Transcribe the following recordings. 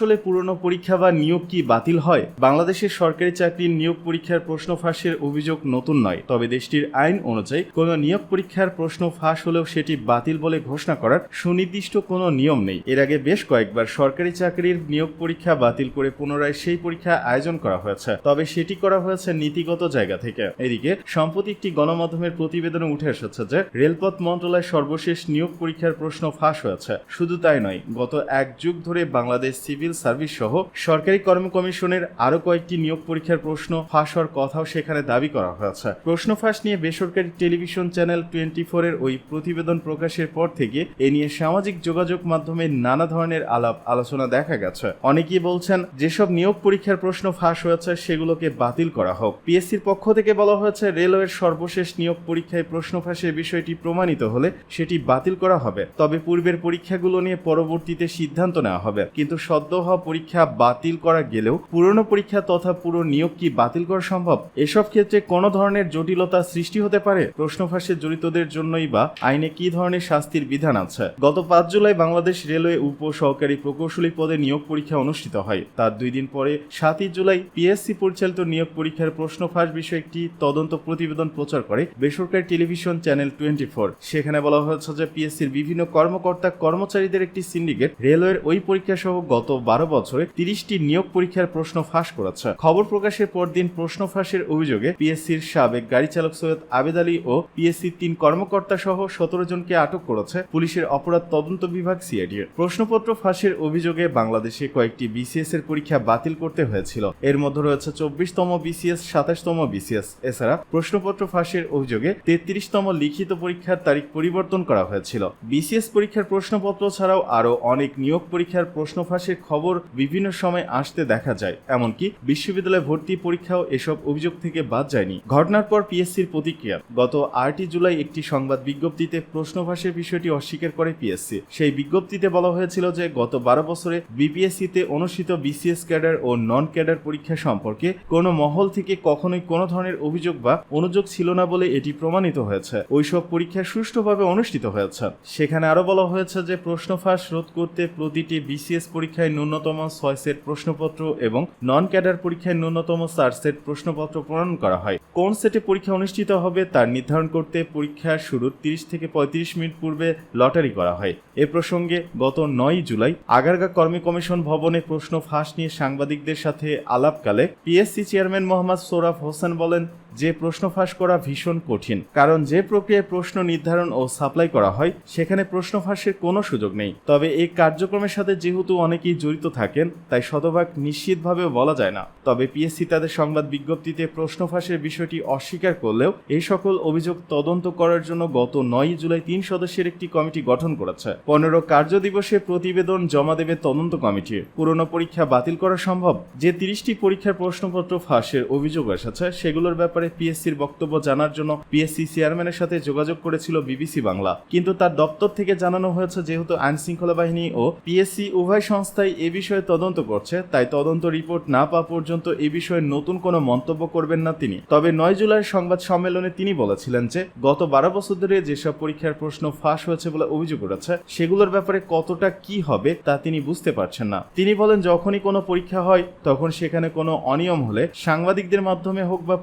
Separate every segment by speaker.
Speaker 1: আসলে পুরনো পরীক্ষা বা নিয়োগ কি বাতিল হয়? বাংলাদেশের সরকারি চাকরির নিয়োগ পরীক্ষার প্রশ্ন ফাঁসের অভিযোগ নতুন নয়। তবে দেশটির আইন অনুযায়ী, কোনো নিয়োগ পরীক্ষার প্রশ্ন ফাঁস হলেও সেটি বাতিল বলে ঘোষণা করার সুনির্দিষ্ট কোনো নিয়ম নেই। এর আগে বেশ কয়েকবার সরকারি চাকরির নিয়োগ পরীক্ষা বাতিল করে পুনরায় সেই পরীক্ষা আয়োজন করা হয়েছে। তবে সেটি করা হয়েছে নীতিগত জায়গা থেকে। এদিকে, সম্প্রতি একটি গণমাধ্যমের প্রতিবেদনে উঠে এসেছে যে, রেলপথ মন্ত্রণালয় সর্বশেষ নিয়োগ পরীক্ষার প্রশ্ন ফাঁস হয়েছে। শুধু তাই নয়, গত এক যুগ ধরে বাংলাদেশ সিভিল সার্ভিস সহ সরকারি কর্ম কমিশনের আরও কয়েকটি নিয়োগ পরীক্ষার প্রশ্ন ফাঁস হওয়ার কথাও সেখানে দাবি করা হয়েছে। প্রশ্ন ফাঁস নিয়ে বেসরকারি টেলিভিশন চ্যানেল টোয়েন্টি এর ওই প্রতিবেদন প্রকাশের পর থেকে এ নিয়ে সামাজিক যোগাযোগ মাধ্যমে নানা ধরনের আলাপ আলোচনা দেখা গেছে। অনেকেই বলছেন, যেসব নিয়োগ পরীক্ষার প্রশ্ন ফাঁস হয়েছে, সেগুলোকে বাতিল করা হোক। পিএসসির পক্ষ থেকে বলা হয়েছে, রেলওয়ের সর্বশেষ নিয়োগ পরীক্ষায় প্রশ্ন ফাঁসের বিষয়টি প্রমাণিত হলে সেটি বাতিল করা হবে। তবে পূর্বের পরীক্ষাগুলো নিয়ে পরবর্তীতে সিদ্ধান্ত নেওয়া হবে। কিন্তু সদ্য হওয়া পরীক্ষা বাতিল করা গেলেও পুরনো পরীক্ষা তথা পুরো নিয়োগ কি বাতিল করা সম্ভব? এসব ক্ষেত্রে কোনো ধরনের জটিলতা সৃষ্টি হতে পারে? প্রশ্ন ফাঁসে জড়িতদের জন্যই বা আইনে কি ধরনের শাস্তির বিধান আছে? গত পাঁচ জুলাই বাংলাদেশ রেলওয়ে উপ সহকারী প্রকৌশলী পদে নিয়োগ পরীক্ষা অনুষ্ঠিত হয়। তার দুই দিন পরে সাতই জুলাই পিএসসি পরিচালিত নিয়োগ পরীক্ষার প্রশ্ন ফাঁস বিষয়ে একটি তদন্ত প্রতিবেদন প্রচার করে বেসরকারি টেলিভিশন চ্যানেল টোয়েন্টি ফোর সেখানে বলা হয়েছে যে পিএসসির বিভিন্ন কর্মকর্তা কর্মচারীদের একটি সিন্ডিকেট রেলওয়ের ওই পরীক্ষা সহ গত বারো বছরে তিরিশটি নিয়োগ পরীক্ষার প্রশ্ন ফাঁস করেছে। খবর প্রকাশের পর দিন প্রশ্ন ফাঁসের অভিযোগে পিএসসির সাবেক গাড়ি চালক সৈয়দ আবেদ আলী ও পিএসসির তিন কর্মকর্তা সহ সতেরো জনকে আটক করেছে পুলিশের অপরাধ তদন্ত বিভাগ সিআইডির প্রশ্নপত্র ফাঁসের অভিযোগে বাংলাদেশে কয়েকটি বিসিএস এর পরীক্ষা বাতিল করতে হয়েছিল। এর মধ্যে রয়েছে চব্বিশতম বিসিএস সাতাশতম বিসিএস এছাড়া প্রশ্নপত্র ফাঁসের অভিযোগে তেত্রিশতম লিখিত পরীক্ষার তারিখ পরিবর্তন করা হয়েছিল। বিসিএস পরীক্ষার প্রশ্নপত্র ছাড়াও আরও অনেক নিয়োগ পরীক্ষার প্রশ্ন ফাঁসের খবর বিভিন্ন সময় আসতে দেখা যায়। এমনকি বিশ্ববিদ্যালয় ভর্তি পরীক্ষাও এসব অভিযোগ থেকে বাদ যায়নি। ঘটনার পর পিএসসির প্রতিক্রিয়া। গত আটই জুলাই একটি সংবাদ বিজ্ঞপ্তিতে প্রশ্ন ফাঁসের বিষয়টি অস্বীকার করে পিএসসি। সেই বিজ্ঞপ্তিতে বলা হয়েছিল যে, গত বারো বছরে বিপিএসসিতে অনুষ্ঠিত বিসিএস ক্যাডার ও নন ক্যাডার পরীক্ষা সম্পর্কে কোনো মহল থেকে কখনোই কোনো ধরনের অভিযোগ বা অনুযোগ ছিল না বলে এটি প্রমাণিত হয়েছে। ওইসব পরীক্ষা সুষ্ঠুভাবে অনুষ্ঠিত হয়েছে। সেখানে আরও বলা হয়েছে যে প্রশ্ন ফাঁস রোধ করতে প্রতিটি বিসিএস পরীক্ষায় ন্যূনতম ছয় সেট প্রশ্নপত্র এবং নন ক্যাডার পরীক্ষায় ন্যূনতম চার সেট প্রশ্নপত্র প্রণয়ন করা হয়। কোন সেটে পরীক্ষা অনুষ্ঠিত হবে তার নির্ধারণ করতে পরীক্ষার শুরুর তিরিশ থেকে পঁয়ত্রিশ মিনিট পূর্বে লটারি করা হয়। এ প্রসঙ্গে গত নয় জুলাই আগারগা কর্মী কমিশন ভবনে প্রশ্ন ফাঁস নিয়ে সাংবাদিকদের সাথে আলাপকালে পিএসসি চেয়ারম্যান মোহাম্মদ সোরাফ হোসেন বলেন যে প্রশ্ন ফাঁস করা ভীষণ কঠিন, কারণ যে প্রক্রিয়ায় প্রশ্ন নির্ধারণ ও সাপ্লাই করা হয়, সেখানে প্রশ্ন ফাঁসের কোনো সুযোগ নেই। তবে এই কার্যক্রমের সাথে যেহেতু অনেকেই জড়িত থাকেন, তাই শতভাগ নিশ্চিতভাবে বলা যায় না। তবে পিএসসি তাদের সংবাদ বিজ্ঞপ্তিতে প্রশ্ন ফাঁসের বিষয়টি অস্বীকার করলেও, এই সকল অভিযোগ তদন্ত করার জন্য গত নয় জুলাই তিন সদস্যের একটি কমিটি গঠন করেছে। পনেরো কার্য দিবসে প্রতিবেদন জমা দেবে তদন্ত কমিটি। পুরনো পরীক্ষা বাতিল করা সম্ভব? যে তিরিশটি পরীক্ষার প্রশ্নপত্র ফাঁসের অভিযোগ এসেছে, সেগুলোর ব্যাপারে পিএসসির বক্তব্য জানার জন্য পিএসসি চেয়ারম্যানের সাথে যোগাযোগ করেছিল বিবিসি বাংলা। কিন্তু তার দপ্তর থেকে জানানো হয়েছে যেহেতু আইন শৃঙ্খলা বাহিনী ও পিএসসি উভয় সংস্থাই এ বিষয়ে তদন্ত করছে, তাই তদন্ত রিপোর্ট না পাওয়া পর্যন্ত এ বিষয়ে নতুন কোনো মন্তব্য করবেন না তিনি। তবে নয় জুলাই সংবাদ সম্মেলনে তিনি বলেছিলেন যে, গত বারো বছর ধরে যেসব পরীক্ষার প্রশ্ন ফাঁস হয়েছে বলে অভিযোগ উঠেছে, সেগুলোর ব্যাপারে কতটা কি হবে তা তিনি বুঝতে পারছেন না। তিনি বলেন, যখনই কোনো পরীক্ষা হয়, তখন সেখানে কোনো অনিয়ম হলে সাংবাদিকদের মাধ্যমে হোক বা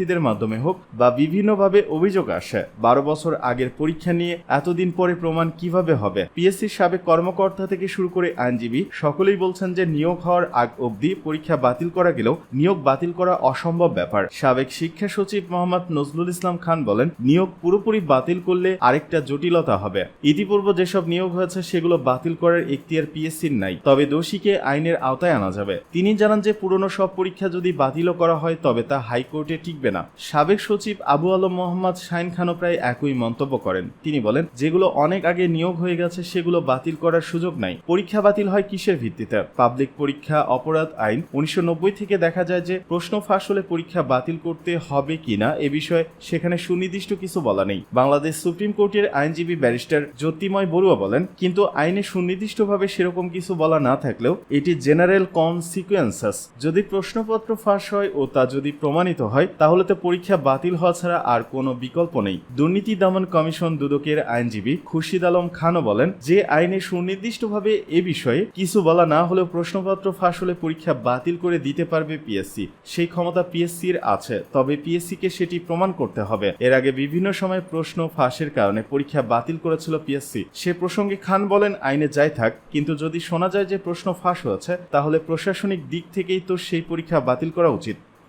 Speaker 1: পরীক্ষার্থীদের মাধ্যমে হোক বা বিভিন্নভাবে অভিযোগ আসে, বারো বছর আগের পরীক্ষা নিয়ে এতদিন পরে প্রমাণ কীভাবে হবে? পিএসসির সাবেক কর্মকর্তা থেকে শুরু করে আইনজীবী সকলেই বলছেন যে নিয়োগ হওয়ার আগ অবধি পরীক্ষা বাতিল করা গেলেও নিয়োগ বাতিল করা অসম্ভব ব্যাপার। সাবেক শিক্ষা সচিব মোহাম্মদ নজরুল ইসলাম খান বলেন, নিয়োগ পুরোপুরি বাতিল করলে আরেকটা জটিলতা হবে। ইতিপূর্বে যেসব নিয়োগ হয়েছে সেগুলো বাতিল করার এখতিয়ার পিএসসির নাই, তবে দোষীকে আইনের আওতায় আনা যাবে। তিনি জানান যে পুরনো সব পরীক্ষা যদি বাতিলও করা হয়, তবে তা হাইকোর্টে টিকবে না। সাবেক সচিব আবু আলম মোহাম্মদ শাইন খানও প্রায় একই মন্তব্য করেন। তিনি বলেন, যেগুলো অনেক আগে নিয়োগ হয়ে গেছে, সেগুলো বাতিল করার সুযোগ নাই। পরীক্ষা বাতিল হয় কিসের ভিত্তিতে? পাবলিক পরীক্ষা, অপরাধ আইন। উনিশশো থেকে দেখা যায় যে, প্রশ্ন ফাঁস হলে পরীক্ষা বাতিল করতে হবে কিনা এ বিষয়ে সেখানে সুনির্দিষ্ট কিছু বলা নেই। বাংলাদেশ সুপ্রিম কোর্টের আইনজীবী ব্যারিস্টার জ্যোতিময় বড়ুয়া বলেন, কিন্তু আইনে সুনির্দিষ্টভাবে সেরকম কিছু বলা না থাকলেও এটি জেনারেল কনসিকুয়েন্সাস। যদি প্রশ্নপত্র ফাঁস হয় ও তা যদি প্রমাণিত হয়, তাহলে তাহলে তো পরীক্ষা বাতিল হওয়া ছাড়া আর কোনো বিকল্প নেই। দুর্নীতি দমন কমিশন দুদকের আইনজীবী খুরশিদ আলম খানও বলেন যে আইনে সুনির্দিষ্টভাবে এ বিষয়ে কিছু বলা না হলেও প্রশ্নপত্র ফাঁস হলে পরীক্ষা বাতিল করে দিতে পারবে পিএসসি। সেই ক্ষমতা পিএসসির আছে, তবে পিএসসিকে সেটি প্রমাণ করতে হবে। এর আগে বিভিন্ন সময় প্রশ্ন ফাঁসের কারণে পরীক্ষা বাতিল করেছিল পিএসসি। সে প্রসঙ্গে খান বলেন, আইনে যাই থাক, কিন্তু যদি শোনা যায় যে প্রশ্ন ফাঁস হয়েছে, তাহলে প্রশাসনিক দিক থেকেই তো সেই পরীক্ষা বাতিল করা উচিত।